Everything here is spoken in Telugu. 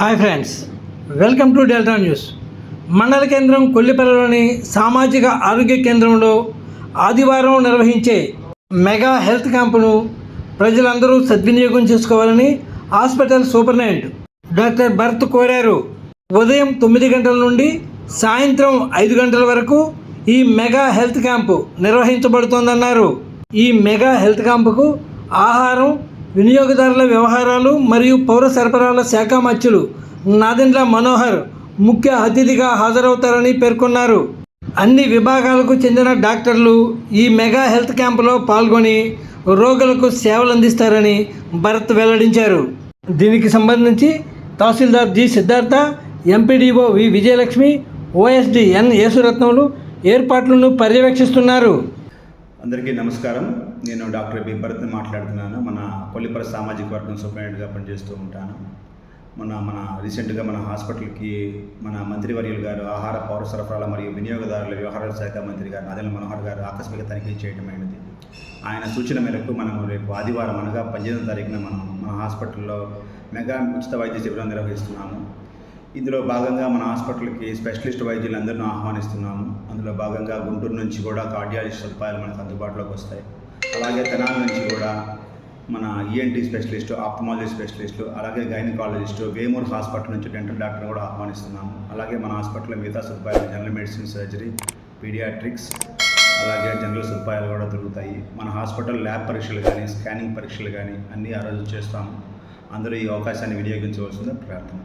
Hi friends welcome to Delta News. మండల కేంద్రం కొల్లిపల్లిలోని సామాజిక ఆరోగ్య కేంద్రంలో ఆదివారం నిర్వహించే మెగా హెల్త్ క్యాంపును ప్రజలందరూ సద్వినియోగం చేసుకోవాలని హాస్పిటల్ సూపరింటెండెంట్ డాక్టర్ భరత్ కోరారు. ఉదయం తొమ్మిది గంటల నుండి సాయంత్రం ఐదు గంటల వరకు ఈ మెగా హెల్త్ క్యాంపు నిర్వహించబడుతోందన్నారు. ఈ మెగా హెల్త్ క్యాంపుకు ఆహారం వినియోగదారుల వ్యవహారాలు మరియు పౌర సరఫరాల శాఖ మధ్యులు నాదెండ్ల మనోహర్ ముఖ్య అతిథిగా హాజరవుతారని పేర్కొన్నారు. అన్ని విభాగాలకు చెందిన డాక్టర్లు ఈ మెగా హెల్త్ క్యాంపులో పాల్గొని రోగులకు సేవలు అందిస్తారని భరత్ వెల్లడించారు. దీనికి సంబంధించి tahsildar G Siddhartha MPDO V Vijayalakshmi OSD N యేసురత్నములు ఏర్పాట్లను పర్యవేక్షిస్తున్నారు. అందరికీ నమస్కారం. నేను డాక్టర్ బి. భరత్ మాట్లాడుతున్నాను. మన కొల్లిపర సామాజిక వర్గం సూపరింటెండెంట్గా పనిచేస్తూ ఉంటాను. మన మన రీసెంట్గా మన హాస్పిటల్కి మన మంత్రివర్యులు గారు ఆహార పౌర సరఫరాల మరియు వినియోగదారుల వ్యవహారాల శాఖ మంత్రి గారు నాదెల మనోహర్ గారు ఆకస్మిక తనిఖీ చేయడమైనది ఆయన సూచన మేరకు మనము రేపు ఆదివారం అనగా పద్దెనిమిది తారీఖున మనం మన హాస్పిటల్లో మెగా ఉచిత వైద్య శిబిరం నిర్వహిస్తున్నాము. ఇందులో భాగంగా మన హాస్పిటల్కి స్పెషలిస్ట్ వైద్యులందరినీ ఆహ్వానిస్తున్నాము. అందులో భాగంగా గుంటూరు నుంచి కూడా కార్డియాలజిస్ట్ సదుపాయాలు మనకు అందుబాటులోకి వస్తాయి. అలాగే తెనాల నుంచి కూడా మన ఈఎన్టీ స్పెషలిస్టు ఆప్టమాలజీ స్పెషలిస్టు అలాగే గైనకాలజిస్టు వేమూర్ హాస్పిటల్ నుంచి డెంటల్ డాక్టర్ కూడా ఆహ్వానిస్తున్నాము. అలాగే మన హాస్పిటల్లో మిగతా సదుపాయాలు జనరల్ మెడిసిన్ సర్జరీ పీడియాట్రిక్స్ అలాగే జనరల్ సదుపాయాలు కూడా దొరుకుతాయి. మన హాస్పిటల్ ల్యాబ్ పరీక్షలు కానీ స్కానింగ్ పరీక్షలు కానీ అన్నీ ఆ రోజు చేస్తాము. అందరూ ఈ అవకాశాన్ని వినియోగించవలసిందే ప్రార్థన.